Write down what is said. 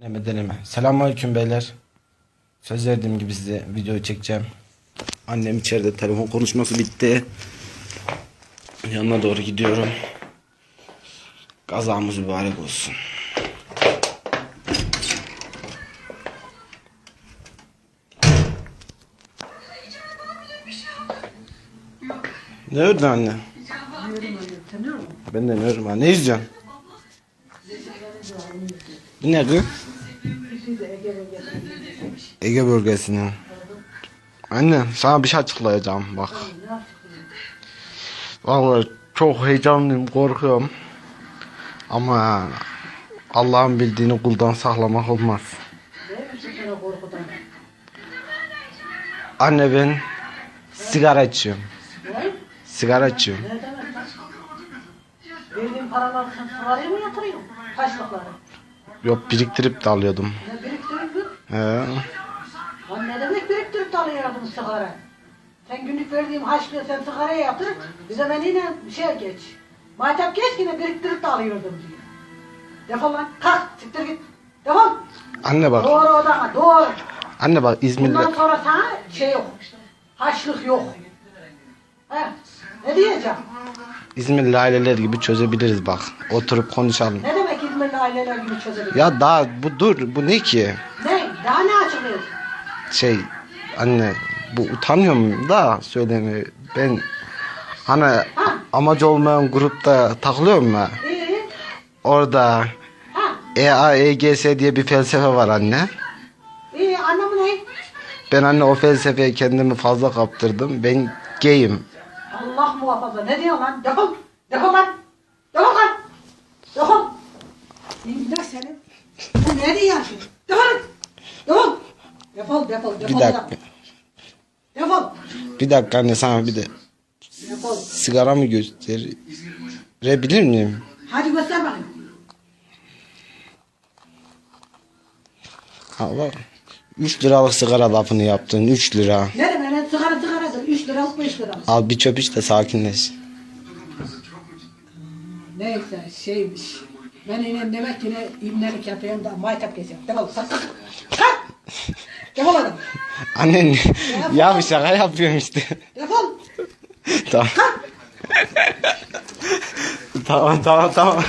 Deneme deneme. Selamünaleyküm beyler. Söz verdiğim gibi size videoyu çekeceğim. Annem içeride telefon konuşması bitti. Yanına doğru gidiyorum. Kazamız mübarek olsun. Ne ördün anne? Ben de ne ördüm ha. Ne izliyorsun? Bu ne kız? Ege bölgesinin. Anne sana bir şey açıklayacağım bak. Vallahi çok heyecanlıyım, korkuyorum. Ama Allah'ın bildiğini kuldan saklamak olmaz. Anne ben sigara içiyorum. Sigara içiyorum. Verdiğin paraları sen sıraya mı yatırıyorsun? Taşlıkları. Yok biriktirip de alıyordum. Ne biriktirdin? He. Lan ne demek biriktirip de alıyordun sigara? Sen günlük verdiğim haşlığı sen sigaraya yatır. Bize ben yine şey geç. Maytap geç yine biriktirip de alıyordum diyor. Defol lan. Kalk. Siktir git. Defol. Anne bak. Doğru odana. Doğru. Anne bak İzmir'de. Bundan sonra sana şey yok. Haçlık yok. He. Ne diyeceğim? İzmirli aileler gibi çözebiliriz bak. Oturup konuşalım. Ne demek İzmirli aileler gibi çözebilir? Ya daha bu dur bu ne ki? Ne? Daha ne açıklıyorsun? Şey anne bu utanıyorum da söyleme ben hani amacı olmayan grupta takılıyorum ya İyi. orada Ha. EAEGS diye bir felsefe var anne. İyi anlamı ne? Ben anne o felsefeye kendimi fazla kaptırdım. Ben gayim. Allah muhafaza. Ne diyorsun lan? Defol. Defol lan. Defol lan. Defol. İndir seni. Bu ne diyorsun? Defol. Defol. Defol defol defol. Bir dakika. Defol. Bir dakika anne sana bir de Defol. sigaramı gösterebilir miyim? Hadi göster bakayım. Allah. 3 liralık sigara lafını yaptın 3 lira. Ne demek lan? Sigara sigaradır. 3 liralık 5 liralık. Al bir çöp iç de sakinleş. Neyse şeymiş. Ben yine demek ki ne ibnelik yapıyorum da maytap geziyorum. Defol. Kalk. Kalk. Kalk. Defol adam. Annen ya bir şaka yapıyorum işte. Defol. tamam. tamam tamam tamam.